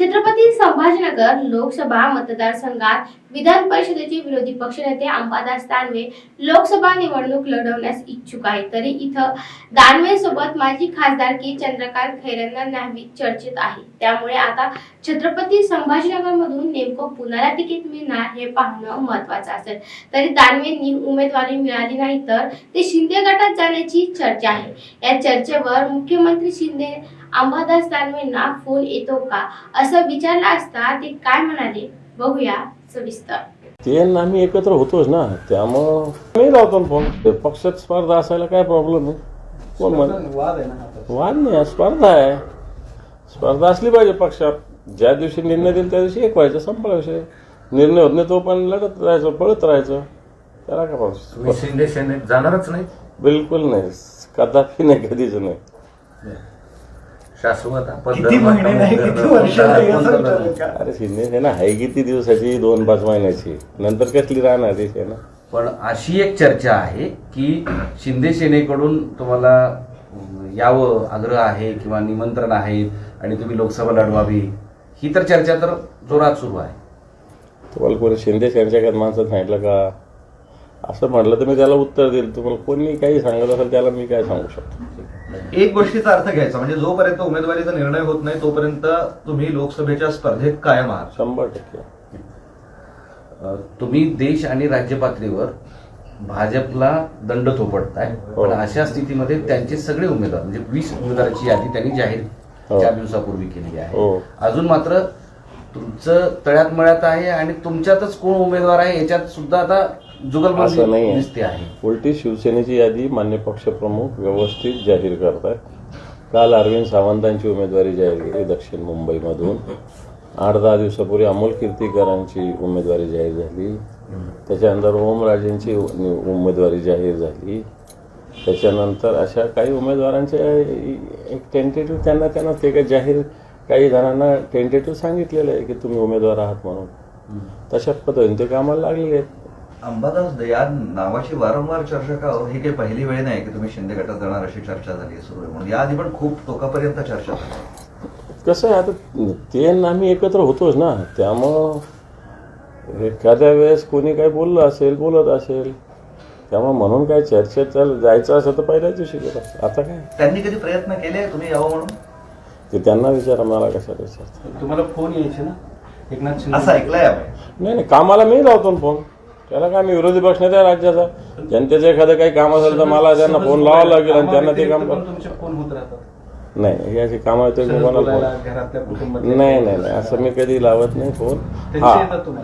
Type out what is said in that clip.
छत्रपती संभाजीनगर लोकसभा मतदारसंघात विधान परिषदेचे विरोधी पक्षनेते अंबादास दानवे लोकसभा निवडणूक लढवण्यास इच्छुक आहे तरी इथं दानवे सोबत माजी खासदार की. चंद्रकांत खैरेंना न्यावी चर्चेत आहे. त्यामुळे आता छत्रपती संभाजीनगर मधून नेमकं पुण्याला तिकीट मिळणार हे पाहणं महत्वाचं असेल. तरी दानवेंनी उमेदवारी मिळाली नाही तर ते शिंदे गटात जाण्याची चर्चा आहे. या चर्चेवर मुख्यमंत्री शिंदे अंबादास दानवेंना फोन येतो का? असं विचारलं असता ते काय म्हणाले? बघूया सविस्तर. ते आणि आम्ही एकत्र होतोच ना त्यामुळं मी लावतो फोन. ते पक्षात स्पर्धा असायला काय प्रॉब्लेम आहे? कोण म्हण वाद आहे ना हा तर. वाद नाही स्पर्धा आहे. स्पर्धा असली पाहिजे पक्षात. ज्या दिवशी निर्णय देईल त्या दिवशी एक व्हायचं संपला विषय. निर्णय होत नाही तो पण लढत राहायचं पळत राहायचं. त्याला काय तुम्ही प्रॉब्लेम शिंदे सेनेत जाणारच नाही? बिलकुल नाही. कदापि नाही कधीच नाही. शाश्वत आपण किती महिने नाही किती वर्ष धर्म नाही धर्म असं धर्म. विचारलं का? अरे शिंदे सेना आहे किती दिवसाची? दोन पाच महिन्याची. नंतर कसली राहणार ती सेना पण अशी एक चर्चा आहे की शिंदे सेनेकडून तुम्हाला अं, यावं आग्रह आहे किंवा निमंत्रण आहे आणि तुम्ही लोकसभा लढवावी ही तर चर्चा तर जोरात सुरू आहे. तुम्हाला कोणी शिंदे यांच्या माणसात सांगितलं का? असं म्हटलं तर मी त्याला उत्तर देईल. तुम्हाला कोणी काही सांगत असेल त्याला मी काय सांगू शकतो. एक गोष्टीचा अर्थ घ्यायचा. म्हणजे जोपर्यंत उमेदवारीचा निर्णय होत नाही तोपर्यंत तुम्ही लोकसभेच्या स्पर्धेत कायम आहात. शंभर टक्के. तुम्ही देश आणि राज्य पातळीवर भाजपला दंड थोपटताय हो. पण अशा स्थितीमध्ये त्यांचे सगळे उमेदवार म्हणजे वीस उमेदवाराची यादी त्यांनी जाहीर हो. चार दिवसापूर्वी केलेली हो. आहे अजून मात्र तुमचं तळ्यात मळ्यात आहे आणि तुमच्यातच कोण उमेदवार आहे याच्यात सुद्धा आता असं नाही आहे. उलटी शिवसेनेची यादी मान्य पक्षप्रमुख व्यवस्थित जाहीर करतात. काल अरविंद सावंतांची उमेदवारी जाहीर केली दक्षिण मुंबईमधून. आठ दहा दिवसापूर्वी अमोल कीर्तीकरांची उमेदवारी जाहीर झाली. त्याच्यानंतर ओमराजेंची उमेदवारी जाहीर झाली. त्याच्यानंतर अशा काही उमेदवारांचे एक टेंटेटिव्ह त्यांना त्यांना ते काही जाहीर काही जणांना टेंटेटिव्ह सांगितलेलं आहे की तुम्ही उमेदवार आहात म्हणून. तशा पद्धतीने ते कामाला लागलेले आहेत. अंबादास या नावाची वारंवार चर्चा का हो? ही काही पहिली वेळ नाही की तुम्ही शिंदे गटात जाणार अशी चर्चा झाली आहे सुरू आहे म्हणून. याआधी पण खूप टोकापर्यंत चर्चा झाली कसं आहे आता ते आम्ही एकत्र होतोच ना. त्यामुळं एखाद्या वेळेस कोणी काही बोललं असेल बोलत असेल त्यामुळे म्हणून काय चर्चेत चाल जायचं असं तर पहिल्याच दिवशी गेलं. आता काय? त्यांनी कधी प्रयत्न केले? तुम्ही यावं म्हणून? ते त्यांना विचारा मला कशाला विचारतात तुम्हाला फोन यायचे ना? एकनाथ शिंदे असं ऐकलंय नाही नाही कामाला मी लावतो ना फोन. त्याला काय मी विरोधी पक्ष नाही त्या राज्याचा? जनतेचं एखादं काही काम असेल तर मला त्यांना फोन लावावं लागेल आणि त्यांना ते काम नाही हे अशी कामं येतं कोणाला फोन नाही नाही नाही असं मी कधी लावत नाही फोन. हा.